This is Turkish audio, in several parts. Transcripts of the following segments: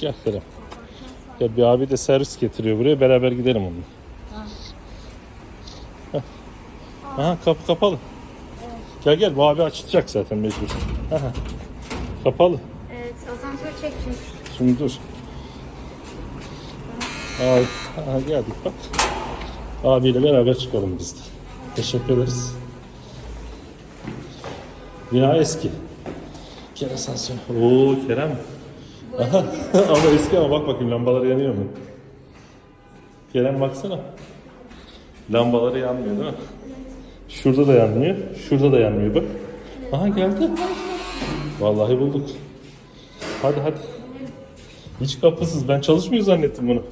Gel Kerem. Ya bir abi de servis getiriyor buraya. Beraber gidelim onunla. Heh. Aha kapı kapalı. Gel gel bu abi açacak zaten mecbur. Aha. Kapalı. Evet asansör çekecek. Şimdi dur. Abi, aha geldik bak. Abiyle beraber çıkalım biz de. Teşekkür ederiz. Bina eski. Kerem asansör. Oo Kerem. Ama eski ama bak bakayım lambaları yanıyor mu? Kerem baksana. Lambaları yanmıyor değil mi? Şurada da yanmıyor. Şurada da yanmıyor bak. Aha geldi. Vallahi bulduk. Hadi hadi. Hiç kapısız. Ben çalışmıyor zannettim bunu.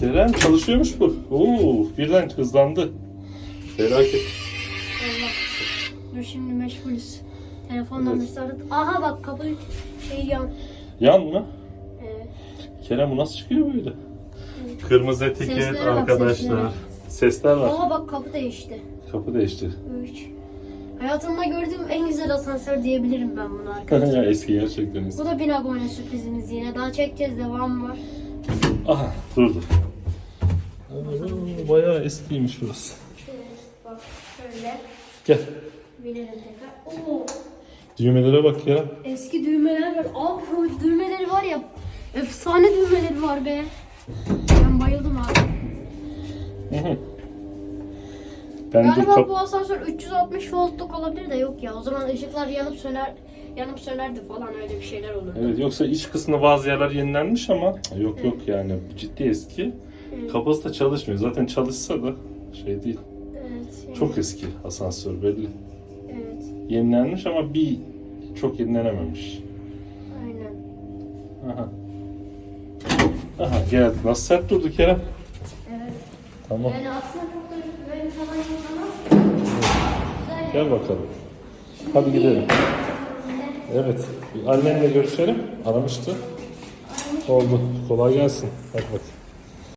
Kerem çalışıyormuş bu. Oo, birden hızlandı. Felaket. Allah. Dur şimdi meşgulüz. Telefonla mesaj aradı. Aha bak kapı şey yan. Yan mı? Evet. Kerem bu nasıl çıkıyor böyle? Kırmızı etiket Seslere bak, arkadaşlar. seslere. Sesler var. Aha bak kapı değişti. Kapı değişti. 3. Hayatımda gördüğüm en güzel asansör diyebilirim ben bunu arkadaşlar. ya eski gerçekten eski. Bu da bin abone sürprizimiz yine. Daha çekeceğiz devam var. Aha durdu. Oo, Bayağı eskiymiş burası. Evet bak şöyle Gel. binelim tekrar. Oo Düğmelere bak ya. eski düğmeler var. Abi düğmeleri var ya efsane düğmeleri var be. Ben bayıldım abi. Ben Galiba kap- bu asansör 360 voltluk olabilir de yok ya. O zaman ışıklar yanıp söner yanıp sönerdi falan öyle bir şeyler olurdu. Evet yoksa iç kısmında bazı yerler yenilenmiş ama yok yok yani ciddi eski. Kapısı da çalışmıyor. Zaten çalışsa da şey değil. Evet. yani- Çok eski asansör belli. Evet. Yenilenmiş ama bir çok yenilenememiş. Aynen. Aha. Aha geldi. Nasıl sert durdu Kerem? Evet. Tamam. Yani aslında çok da güvenli falan ama güzel. Gel bakalım. Hadi gidelim. Evet. Annenle görüşelim. Aramıştı. Oldu. Kolay gelsin. Hadi bakayım.